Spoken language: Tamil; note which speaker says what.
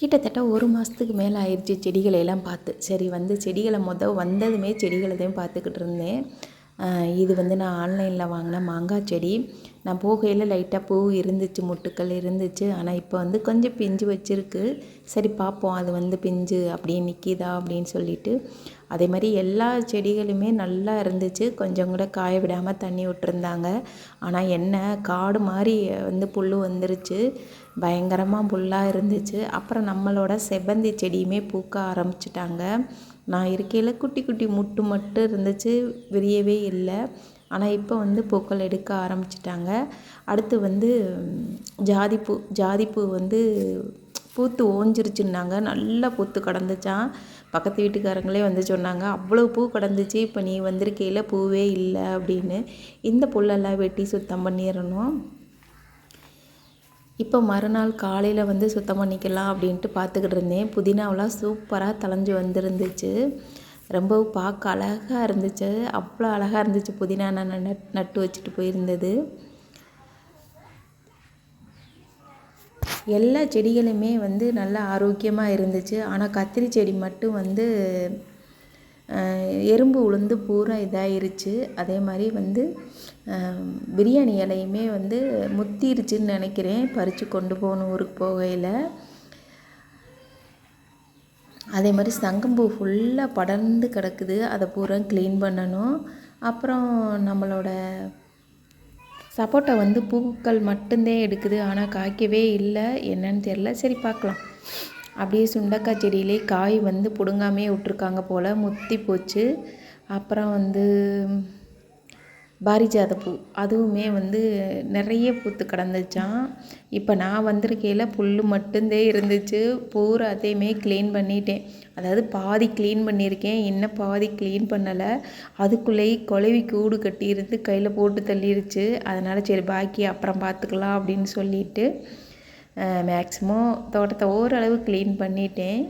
Speaker 1: கிட்டத்தட்ட ஒரு மாதத்துக்கு மேலே ஆயிடுச்சு செடிகளை எல்லாம் பார்த்து. சரி வந்து செடிகளை மொதல் வந்ததுமே செடிகளை தான் பார்த்துக்கிட்டு இருந்தேன். இது வந்து நான் ஆன்லைனில் வாங்கின மாங்காய் செடி. நான் போகையில் லைட்டாக பூ இருந்துச்சு முட்டுக்கள் இருந்துச்சு. ஆனால் இப்போ வந்து கொஞ்சம் பிஞ்சு வச்சுருக்கு. சரி பார்ப்போம் அது வந்து பிஞ்சு அப்படியே நிற்கிதா அப்படின்னு சொல்லிட்டு. அதே மாதிரி எல்லா செடிகளுமே நல்லா இருந்துச்சு. கொஞ்சம் கூட காய விடாமல் தண்ணி விட்டுருந்தாங்க. ஆனால் என்ன காடு மாதிரி வந்து புல் வந்துருச்சு. பயங்கரமாக புல்லாக இருந்துச்சு. அப்புறம் நம்மளோட செவ்வந்தி செடியுமே பூக்க ஆரம்பிச்சிட்டாங்க. நான் இருக்கையில் குட்டி குட்டி முட்டு மட்டும் இருந்துச்சு. விரியவே இல்லை. ஆனால் இப்போ வந்து பூக்கள் எடுக்க ஆரம்பிச்சிட்டாங்க. அடுத்து வந்து ஜாதிப்பூ ஜாதிப்பூ வந்து பூத்து ஓஞ்சிருச்சுன்னாங்க. நல்லா பூத்து கிடந்துச்சான் பக்கத்து வீட்டுக்காரங்களே வந்து சொன்னாங்க அவ்வளோ பூ கிடந்துச்சு இப்போ நீ வந்திருக்கையில் பூவே இல்லை அப்படின்னு. இந்த புல்லெல்லாம் வெட்டி சுத்தம் பண்ணிடணும் இப்போ மறுநாள் காலையில் வந்து சுத்தம் பண்ணிக்கலாம் அப்படின்ட்டு பார்த்துக்கிட்டு இருந்தேன். புதினாவெலாம் சூப்பராக தலைஞ்சு வந்துருந்துச்சு. ரொம்ப பார்க்க அழகாக இருந்துச்சு. அவ்வளோ அழகாக இருந்துச்சு புதினா நான் நட் நட்டு வச்சுட்டு போயிருந்தது. எல்லா செடிகளுமே வந்து நல்லா ஆரோக்கியமாக இருந்துச்சு. ஆனால் கத்திரி செடி மட்டும் வந்து எறும்பு உளுந்து பூரா இதாயிருச்சு. அதே மாதிரி வந்து பிரியாணி இலையுமே வந்து முத்திருச்சுன்னு நினைக்கிறேன். பறித்து கொண்டு போகணும் ஊருக்கு போகையில். அதே மாதிரி சங்கம்பூ ஃபுல்லாக படர்ந்து கிடக்குது. அதை பூரா க்ளீன் பண்ணணும். அப்புறம் நம்மளோட சப்போட்டா வந்து பூக்கள் மட்டும்தான் எடுக்குது. ஆனால் காய்க்கவே இல்லை. என்னன்னு தெரில சரி பார்க்கலாம். அப்படியே சுண்டக்காய் செடியிலே காய் வந்து பிடுங்காமே விட்ருக்காங்க போல். முத்தி போச்சு. அப்புறம் வந்து பாரிஜாத பூ. அதுவுமே வந்து நிறைய பூத்து கிடந்துச்சான் இப்போ நான் வந்திருக்கையில் புல் மட்டும்தான் இருந்துச்சு. பூராத்தையுமே க்ளீன் பண்ணிட்டேன். அதாவது பாதி க்ளீன் பண்ணியிருக்கேன். இன்னும் பாதி க்ளீன் பண்ணலை. அதுக்குள்ளேயே குலவி கூடு கட்டியிருந்து கையில் போட்டு தள்ளிருச்சு. அதனால் சரி பாக்கி அப்புறம் பார்த்துக்கலாம் அப்படின்னு சொல்லிட்டு மேக்ஸிமம் தோட்டத்தை ஓரளவு க்ளீன் பண்ணிட்டேன்.